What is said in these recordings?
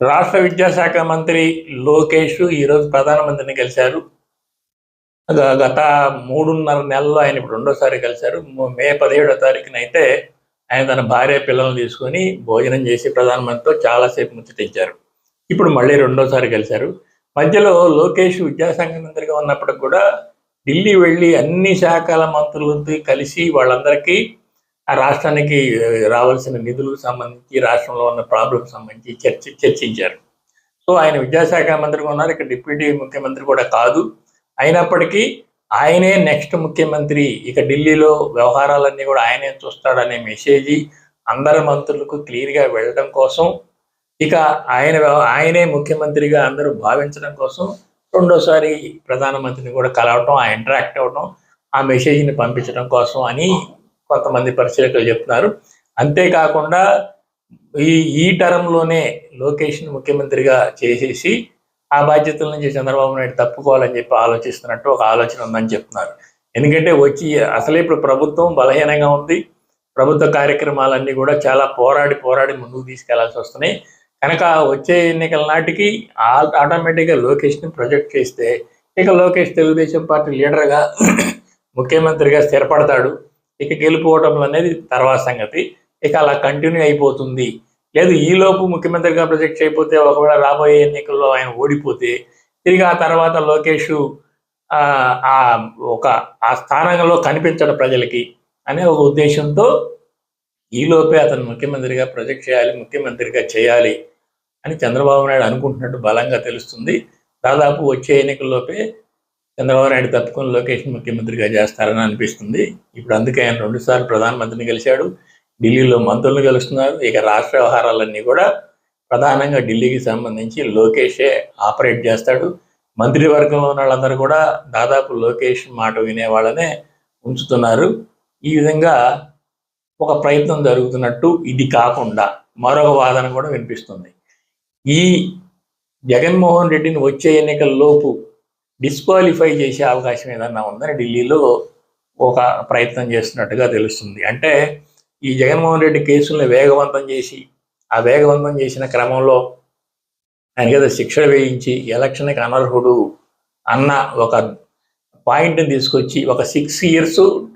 రాష్ట్ర విద్యాశాఖ మంత్రి లోకేష్ ఈరోజు ప్రధానమంత్రిని కలిశారు. గత మూడున్నర నెలల్లో ఆయన ఇప్పుడు రెండోసారి కలిశారు. మే పదిహేడో తారీఖున అయితే ఆయన తన భార్య పిల్లల్ని తీసుకొని భోజనం చేసి ప్రధానమంత్రితో చాలాసేపు ముచ్చటించారు ఇప్పుడు మళ్ళీ రెండోసారి కలిశారు. మధ్యలో లోకేష్ విద్యాశాఖ మంత్రిగా ఉన్నప్పటికి కూడా ఢిల్లీ వెళ్ళి అన్ని శాఖల మంత్రులతో కలిసి వాళ్ళందరికీ ఆ రాష్ట్రానికి రావాల్సిన నిధులకు సంబంధించి రాష్ట్రంలో ఉన్న ప్రాబ్లం సంబంధించి చర్చ చర్చించారు. సో ఆయన విద్యాశాఖ మంత్రిగా ఉన్నారు. ఇక్కడ డిప్యూటీ ముఖ్యమంత్రి కూడా కాదు. అయినప్పటికీ ఆయనే నెక్స్ట్ ముఖ్యమంత్రి. ఇక ఢిల్లీలో వ్యవహారాలన్నీ కూడా ఆయనే చూస్తాడనే మెసేజ్ అందరి మంత్రులకు క్లియర్గా వెళ్ళడం కోసం ఇక ఆయన ఆయనే ముఖ్యమంత్రిగా అందరూ భావించడం కోసం రెండోసారి ప్రధానమంత్రిని కూడా కలవటం ఆ ఇంటరాక్ట్ అవ్వటం ఆ మెసేజ్ని పంపించడం కోసం అని కొంతమంది పరిశీలకులు చెప్తున్నారు. అంతేకాకుండా ఈ ఈ టర్మ్లోనే లోకేష్ని ముఖ్యమంత్రిగా చేసేసి ఆ బాధ్యతల నుంచి చంద్రబాబు నాయుడు తప్పుకోవాలని చెప్పి ఆలోచిస్తున్నట్టు ఒక ఆలోచన ఉందని చెప్తున్నారు. ఎందుకంటే వచ్చి అసలే ఇప్పుడు ప్రభుత్వం బలహీనంగా ఉంది. ప్రభుత్వ కార్యక్రమాలన్నీ కూడా చాలా పోరాడి పోరాడి ముందుకు తీసుకెళ్ళాల్సి వస్తున్నాయి. కనుక వచ్చే ఎన్నికల నాటికి ఆ- ఆటోమేటిక్గా లోకేష్ని ప్రొజెక్ట్ చేస్తే ఇక లోకేష్ తెలుగుదేశం పార్టీ లీడర్గా ముఖ్యమంత్రిగా స్థిరపడతాడు. ఇక గెలుపుకోవటం అనేది తర్వాత సంగతి. ఇక అలా కంటిన్యూ అయిపోతుంది. లేదు ఈలోపు ముఖ్యమంత్రిగా ప్రొజెక్ట్ అయిపోతే ఒకవేళ రాబోయే ఎన్నికల్లో ఆయన ఓడిపోతే తిరిగి ఆ తర్వాత లోకేష్ ఆ ఒక ఆ స్థానంలో కనిపించడం ప్రజలకి అనే ఒక ఉద్దేశంతో ఈలోపే అతను ముఖ్యమంత్రిగా ప్రొజెక్ట్ చేయాలి ముఖ్యమంత్రిగా చేయాలి అని చంద్రబాబు నాయుడు అనుకుంటున్నట్టు బలంగా తెలుస్తుంది. దాదాపు వచ్చే ఎన్నికల్లోపే చంద్రబాబు నాయుడు తప్పుకొని లోకేష్ ముఖ్యమంత్రిగా చేస్తారని అనిపిస్తుంది. ఇప్పుడు అందుకే ఆయన రెండుసార్లు ప్రధానమంత్రిని కలిశాడు ఢిల్లీలో మంత్రులను కలుస్తున్నారు ఇక రాష్ట్ర వ్యవహారాలన్నీ కూడా ప్రధానంగా ఢిల్లీకి సంబంధించి లోకేషే ఆపరేట్ చేస్తాడు. మంత్రివర్గంలో ఉన్న వాళ్ళందరూ కూడా దాదాపు లోకేష్ మాట వినే వాళ్ళనే ఉంచుతున్నారు. ఈ విధంగా ఒక ప్రయత్నం జరుగుతున్నట్టు ఇది కాకుండా మరొక వాదన కూడా వినిపిస్తుంది. ఈ జగన్మోహన్ రెడ్డిని వచ్చే ఎన్నికల్లోపు డిస్క్వాలిఫై చేసే అవకాశం ఏదన్నా ఉందని ఢిల్లీలో ఒక ప్రయత్నం చేస్తున్నట్టుగా తెలుస్తుంది. అంటే ఈ జగన్మోహన్ రెడ్డి కేసుల్ని వేగవంతం చేసి ఆ వేగవంతం చేసిన క్రమంలో ఆయన ఏదో శిక్ష వేయించి ఎలక్షన్కి అనర్హుడు అన్న ఒక పాయింట్ని తీసుకొచ్చి ఒక సిక్స్ ఇయర్స్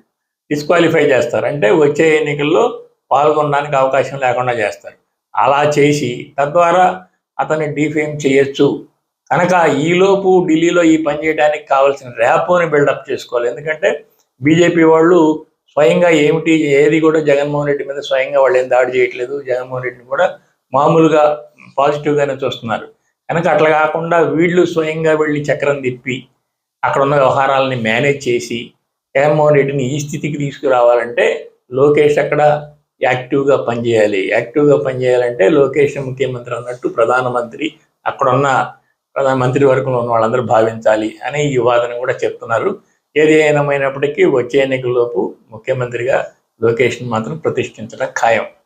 డిస్క్వాలిఫై చేస్తారు. అంటే వచ్చే ఎన్నికల్లో పాల్గొనడానికి అవకాశం లేకుండా చేస్తారు. అలా చేసి తద్వారా అతన్ని డిఫేమ్ చేయొచ్చు. కనుక ఈలోపు ఢిల్లీలో ఈ పని చేయడానికి కావాల్సిన ర్యాపోని బిల్డప్ చేసుకోవాలి. ఎందుకంటే బీజేపీ వాళ్ళు స్వయంగా ఏమిటి ఏది కూడా జగన్మోహన్ రెడ్డి మీద స్వయంగా వాళ్ళు ఏం దాడి చేయట్లేదు. జగన్మోహన్ రెడ్డిని కూడా మామూలుగా పాజిటివ్గానే చూస్తున్నారు. కనుక అట్లా కాకుండా వీళ్ళు స్వయంగా వెళ్ళి చక్రం తిప్పి అక్కడ ఉన్న వ్యవహారాలని మేనేజ్ చేసి జగన్మోహన్ రెడ్డిని ఈ స్థితికి తీసుకురావాలంటే లోకేష్ అక్కడ యాక్టివ్గా పనిచేయాలి. యాక్టివ్గా పనిచేయాలంటే లోకేష్ ముఖ్యమంత్రి అన్నట్టు ప్రధానమంత్రి అక్కడున్న ప్రధాన మంత్రి వర్గంలో ఉన్న వాళ్ళందరూ భావించాలి అని ఈ వాదన కూడా చెప్తున్నారు. ఏది ఏమైనప్పటికీ వచ్చే ఎన్నికలలోపు ముఖ్యమంత్రిగా లోకేష్ని మాత్రం ప్రతిష్ఠించడం ఖాయం.